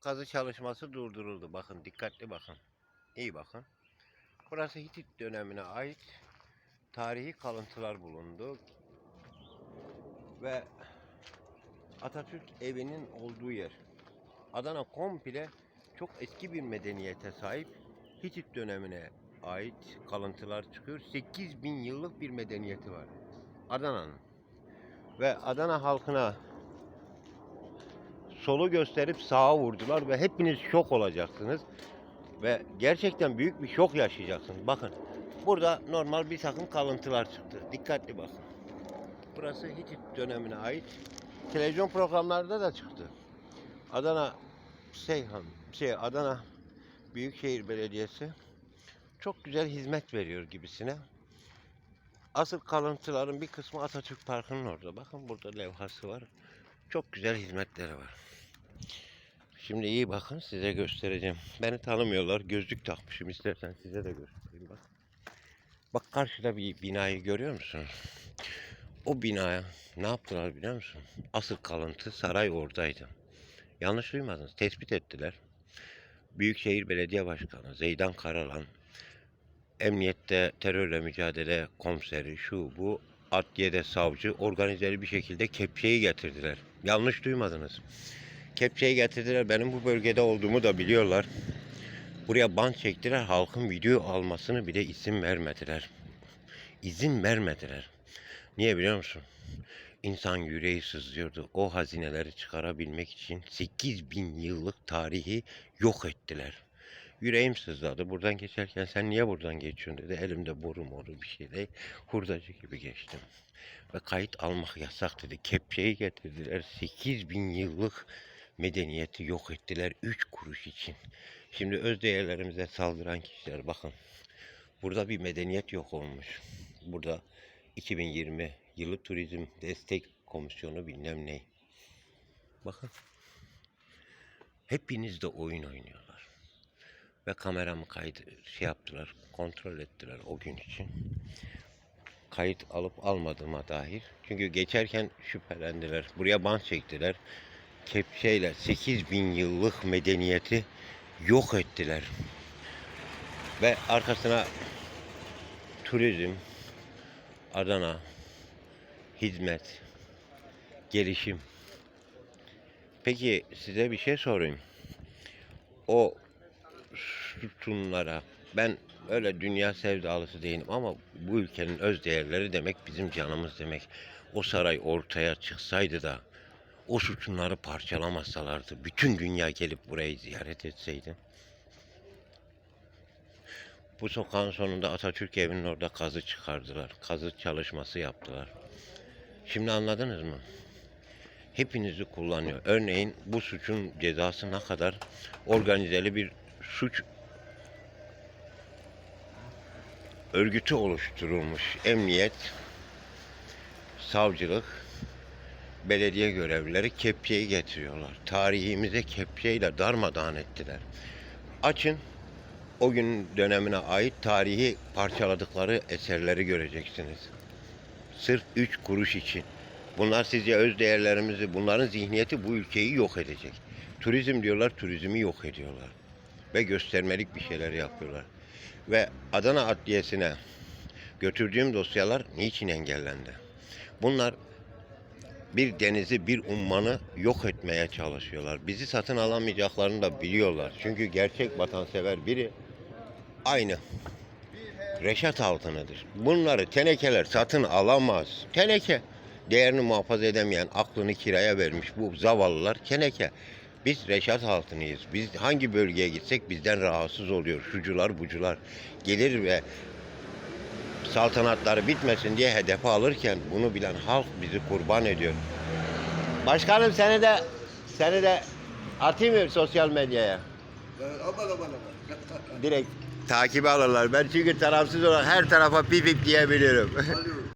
kazı çalışması durduruldu. Bakın dikkatli bakın. İyi bakın. Burası Hitit dönemine ait tarihi kalıntılar bulundu. Ve Atatürk evinin olduğu yer. Adana komple çok eski bir medeniyete sahip. Hitit dönemine ait kalıntılar çıkıyor. 8000 yıllık bir medeniyeti var. Adana'nın. Ve Adana halkına solu gösterip sağa vurdular ve hepiniz şok olacaksınız. Ve gerçekten büyük bir şok yaşayacaksınız. Bakın burada normal bir takım kalıntılar çıktı. Dikkatli bakın. Burası Hitit dönemine ait. Televizyon programlarda da çıktı. Adana Seyhan, şey Adana Büyükşehir Belediyesi çok güzel hizmet veriyor gibisine. Asıl kalıntıların bir kısmı Atatürk Parkı'nın orada. Bakın burada levhası var. Çok güzel hizmetleri var. Şimdi iyi bakın size göstereceğim. Beni tanımıyorlar. Gözlük takmışım. İstersen size de göstereyim bak. Bak karşıda bir binayı görüyor musun? O binaya ne yaptılar biliyor musun? Asıl kalıntı saray oradaydı. Yanlış duymadınız. Tespit ettiler. Büyükşehir Belediye Başkanı Zeydan Karalan, emniyette terörle mücadele komiseri, şu bu, adliyede savcı organizeli bir şekilde kepçeyi getirdiler. Yanlış duymadınız. Kepçeyi getirdiler. Benim bu bölgede olduğumu da biliyorlar. Buraya bant çektiler. Halkın video almasını bile izin vermediler. İzin vermediler. Niye biliyor musun? İnsan yüreği sızlıyordu. O hazineleri çıkarabilmek için 8000 yıllık tarihi yok ettiler. Yüreğim sızladı. Buradan geçerken sen niye buradan geçiyorsun dedi. Elimde boru moru bir şey değil. Hurdacı gibi geçtim. Ve kayıt almak yasak dedi. Kepçeyi getirdiler. 8000 yıllık medeniyeti yok ettiler 3 kuruş için. Şimdi öz değerlerimize saldıran kişiler bakın. Burada bir medeniyet yok olmuş. Burada 2020 yılı turizm destek komisyonu bilmem ne. Bakın. Hepiniz de oyun oynuyorlar. Ve kameramı kaydı şey yaptılar, kontrol ettiler o gün için. Kayıt alıp almadığıma dair. Çünkü geçerken şüphelendiler. Buraya bant çektiler. Kepçeyle 8000 yıllık medeniyeti yok ettiler. Ve arkasına turizm, Adana, hizmet, gelişim. Peki size bir şey sorayım. O sütunlara ben öyle dünya sevdalısı değilim ama bu ülkenin öz değerleri demek bizim canımız demek. O saray ortaya çıksaydı da o sütunları parçalamasalardı bütün dünya gelip burayı ziyaret etseydi. Bu sokağın sonunda Atatürk evinin orada kazı çıkardılar. Kazı çalışması yaptılar. Şimdi anladınız mı? Hepinizi kullanıyor. Örneğin bu suçun cezası ne kadar organizeli bir suç örgütü oluşturulmuş. Emniyet, savcılık, belediye görevlileri kepçeyi getiriyorlar. Tarihimize kepçeyle darmadağın ettiler. Açın o gün dönemine ait tarihi parçaladıkları eserleri göreceksiniz. Sırf 3 kuruş için. Bunlar sizce öz değerlerimizi, bunların zihniyeti bu ülkeyi yok edecek. Turizm diyorlar, turizmi yok ediyorlar. Ve göstermelik bir şeyler yapıyorlar. Ve Adana Adliyesi'ne götürdüğüm dosyalar niçin engellendi? Bunlar bir denizi, bir ummanı yok etmeye çalışıyorlar. Bizi satın alamayacaklarını da biliyorlar. Çünkü gerçek vatansever biri aynı. Reşat altınıdır. Bunları tenekeler satın alamaz. Teneke. Değerini muhafaza edemeyen, aklını kiraya vermiş bu zavallılar teneke. Biz reşat altınıyız. Biz hangi bölgeye gitsek bizden rahatsız oluyor. Şucular bucular gelir ve saltanatları bitmesin diye hedefe alırken bunu bilen halk bizi kurban ediyor. Başkanım seni de seni de atayım mı sosyal medyaya? Aman aman aman. Direkt takibi alırlar. Ben çünkü tarafsız olarak her tarafa pip pip diyebilirim.